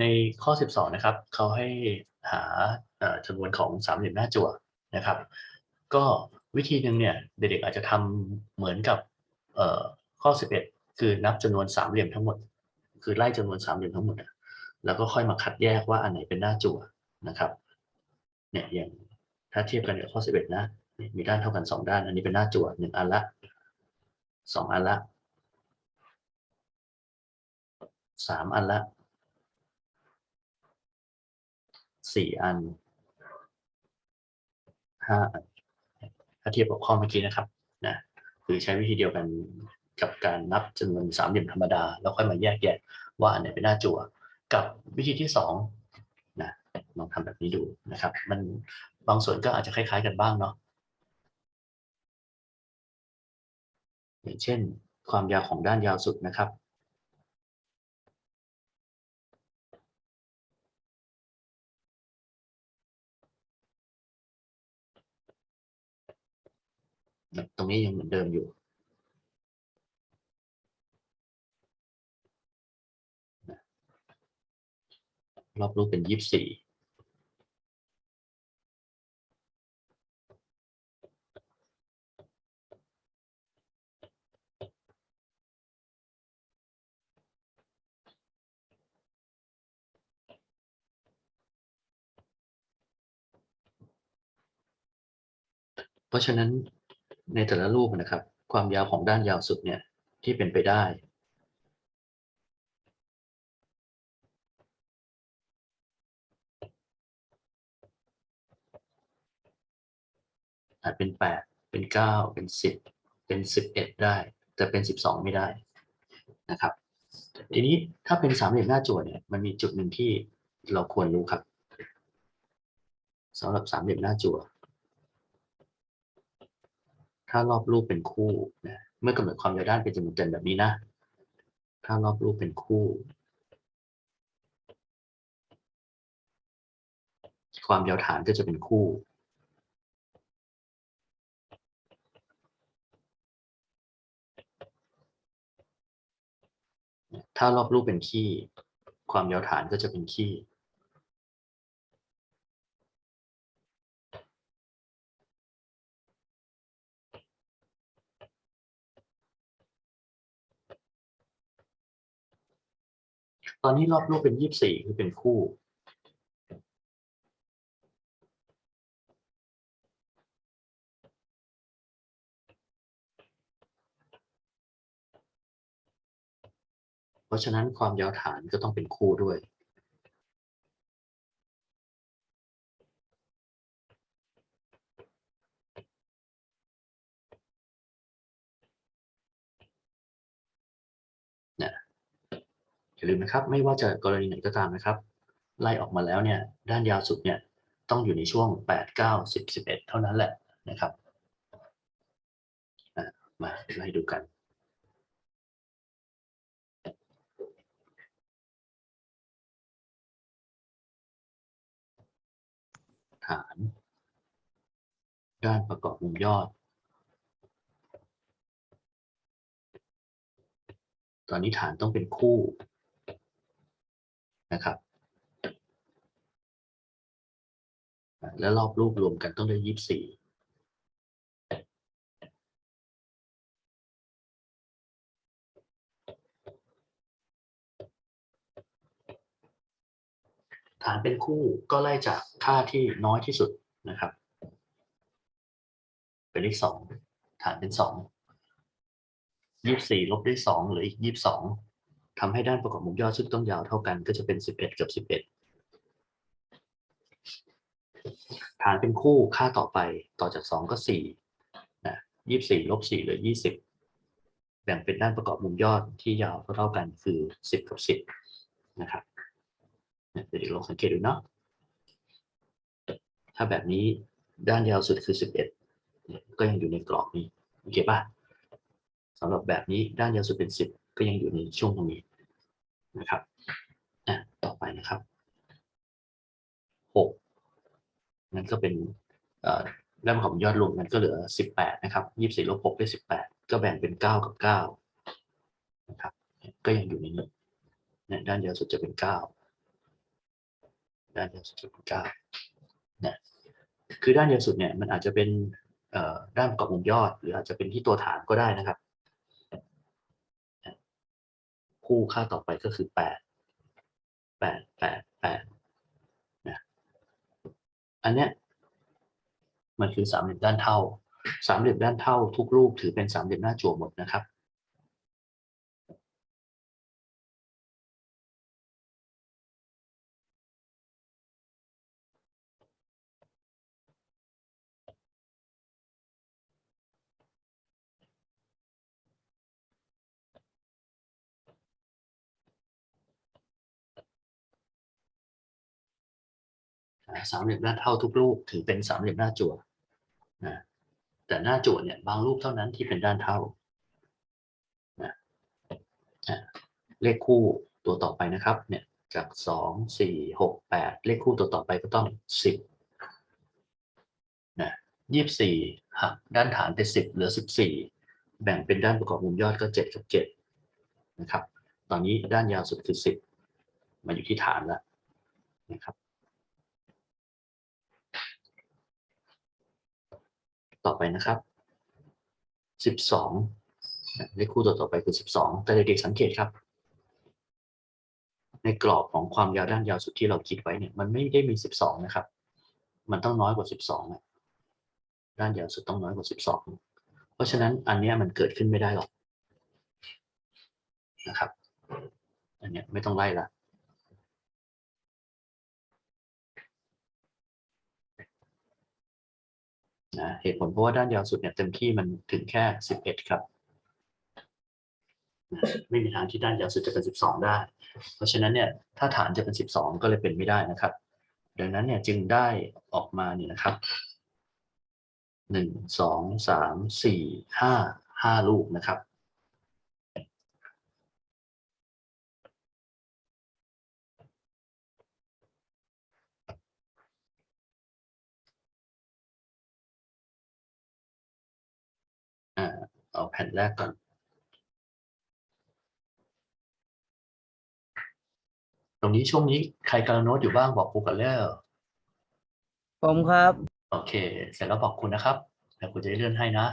ในข้อ 12 นะครับเขาให้หาจำนวนของสามเหลี่ยมหน้าจั่วนะครับ ก็วิธีหนึ่งเนี่ยเด็กๆอาจจะทำเหมือนกับเอ่อข้อ 11 คือนับจำนวนสามเหลี่ยมทั้งหมด คือไล่จำนวนสามเหลี่ยมทั้งหมดอะแล้วก็ค่อยมาคัดแยกว่าอันไหนเป็นหน้าจั่วนะครับเนี่ยอย่างถ้าเทียบกันกับข้อ 11 นะมีด้านเท่ากันสองด้าน อันนี้เป็นหน้าจั่วหนึ่งอันละสองอันละสามอันละ สี่อันห้าอันถ้าเทียบกับข้อเมื่อกี้นะครับนะคือใช้วิธีเดียวกันกับการนับจำนวนสามเหลี่ยมธรรมดา แล้วค่อยมาแยกแยะว่าอันไหนเป็นหน้าจั่วกับวิธีที่สองนะลองทำแบบนี้ดูนะครับ มันบางส่วนก็อาจจะคล้ายๆกันบ้างเนาะอย่างเช่น ความยาวของด้านยาวสุดนะครับ ตรงนี้ยังเหมือนเดิมอยู่รอบรูปเป็นยี่สิบสี่เพราะฉะนั้น ในแต่ละรูปนะครับ ความยาวของด้านยาวสุดเนี่ยที่เป็นไปได้ อาจเป็นแปดเป็นเก้าเป็นสิบเป็นสิบเอ็ดได้ แต่เป็นสิบสองไม่ได้นะครับทีนี้ถ้าเป็นสามเหลี่ยมหน้าจั่วเนี่ยมันมีจุดหนึ่งที่เราควรรู้ครับสำหรับสามเหลี่ยมหน้าจั่ว ถ้ารอบรูปเป็นคู่นะเมื่อกำหนดความยาวด้านเป็นจำนวนเต็มแบบนี้นะ ถ้ารอบรูปเป็นคู่ ความยาวฐานก็จะเป็นคู่ถ้ารอบรูปเป็นขี้ ความยาวฐานก็จะเป็นขี้ ตอนนี้รอบลูกเป็นยี่สิบสี่คือเป็นคู่ เพราะฉะนั้นความยาวฐานก็ต้องเป็นคู่ด้วย อย่าลืมนะครับ ไม่ว่าจะกรณีไหนก็ตามนะครับ ไล่ออกมาแล้วเนี่ยด้านยาวสุดเนี่ยต้องอยู่ในช่วง 8 9 10 11 เท่านั้นแหละนะครับมาไล่ดูกันฐานด้านประกอบมุมยอด ตอนนี้ฐานต้องเป็นคู่ นะครับ แล้วรอบรูปรวมกันต้องได้ยี่สิบสี่ฐานเป็นคู่ก็ไล่จากค่าที่น้อยที่สุดนะครับ เป็นเลขสองฐานเป็นสองยี่สิบสี่ลบด้วยสองเหลืออีกยี่สิบสอง ทำให้ด้านประกอบมุมยอดซึ่งต้องยาวเท่ากันก็จะเป็นสิบเอ็ดกับสิบเอ็ดฐานเป็นคู่ค่าต่อไปต่อจากสองก็สี่นะยี่สิบสี่ลบสี่เหลือยี่สิบแบ่งเป็นด้านประกอบมุมยอดที่ยาวเท่ากันคือสิบกับสิบนะครับเดี๋ยวลองสังเกตดูเนาะถ้าแบบนี้ด้านยาวสุดคือสิบก็ยังอยู่ในกรอบนี้โอเคป่ะสำหรับแบบนี้ด้านยาวสุดเป็นสิบก็ยังอยู่ในช่วงตรงนี้ นะครับอะต่อไปนะครับหกนั่นก็เป็นด้านของยอดรวมมันก็เหลือสิบแปดนะครับยี่สิบสี่ลบหกได้สิบแปดก็แบ่งเป็นเก้ากับเก้านะครับก็ยังอยู่ในนี้เนี่ยด้านยาวสุดจะเป็นเก้าด้านเดียวสุดคือเก้าเนี่ยคือด้านเดียวสุดเนี่ยมันอาจจะเป็นด้านประกอบวงยอด หรืออาจจะเป็นที่ตัวฐานก็ได้นะครับ คู่ค่าต่อไปก็คือแปดแปดแปดแปดนะอันเนี้ยมันคือสามเหลี่ยมด้านเท่า สามเหลี่ยมด้านเท่าทุกรูปถือเป็นสามเหลี่ยมหน้าจั่วหมดนะครับ สามเหลี่ยมด้านเท่าทุกรูปถือเป็นสามเหลี่ยมหน้าจั่วนะแต่หน้าจั่วเนี่ยบางรูปเท่านั้นที่เป็นด้านเท่านะอะเลขคู่ตัวต่อไปนะครับเนี่ยจากสองสี่หกแปดเลขคู่ตัวต่อไปก็ต้องสิบนะยี่สิบสี่หักด้านฐานเป็นสิบเหลือสิบสี่แบ่งเป็นด้านประกอบมุมยอดก็เจ็ดกับเจ็ดนะครับ ตอนนี้ด้านยาวสุดคือสิบมาอยู่ที่ฐานแล้วนะครับ ต่อไปนะครับสิบสองเลขคู่ตัวต่อไปคือสิบสองแต่เด็กๆสังเกตครับ ในกรอบของความยาวด้านยาวสุดที่เราคิดไว้เนี่ยมันไม่ได้มีสิบสองนะครับ มันต้องน้อยกว่าสิบสองะด้านยาวสุดต้องน้อยกว่าสิบสองเพราะฉะนั้นอันนี้มันเกิดขึ้นไม่ได้หรอกนะครับ อันเนี้ยไม่ต้องไล่ละ นะเหตุผลเพราะว่าด้านยาวสุดเนี่ยเต็มที่มันถึงแค่สิบเอ็ดครับไม่มีทางที่ด้านยาวสุดจะเป็นสิบสองได้ เพราะฉะนั้นเนี่ยถ้าฐานจะเป็นสิบสองก็เลยเป็นไม่ได้นะครับ ดังนั้นเนี่ยจึงได้ออกมาเนี่ยนะครับหนึ่งสองสามสี่ห้าห้าลูกนะครับ เอาแผ่นแรกก่อนตรงนี้ช่วงนี้ใครกำลังโน้ตอยู่บ้างบอกครูกันแล้วผมครับ โอเค เสร็จแล้วบอกคุณนะครับ แล้วคุณจะได้เลื่อนให้นะ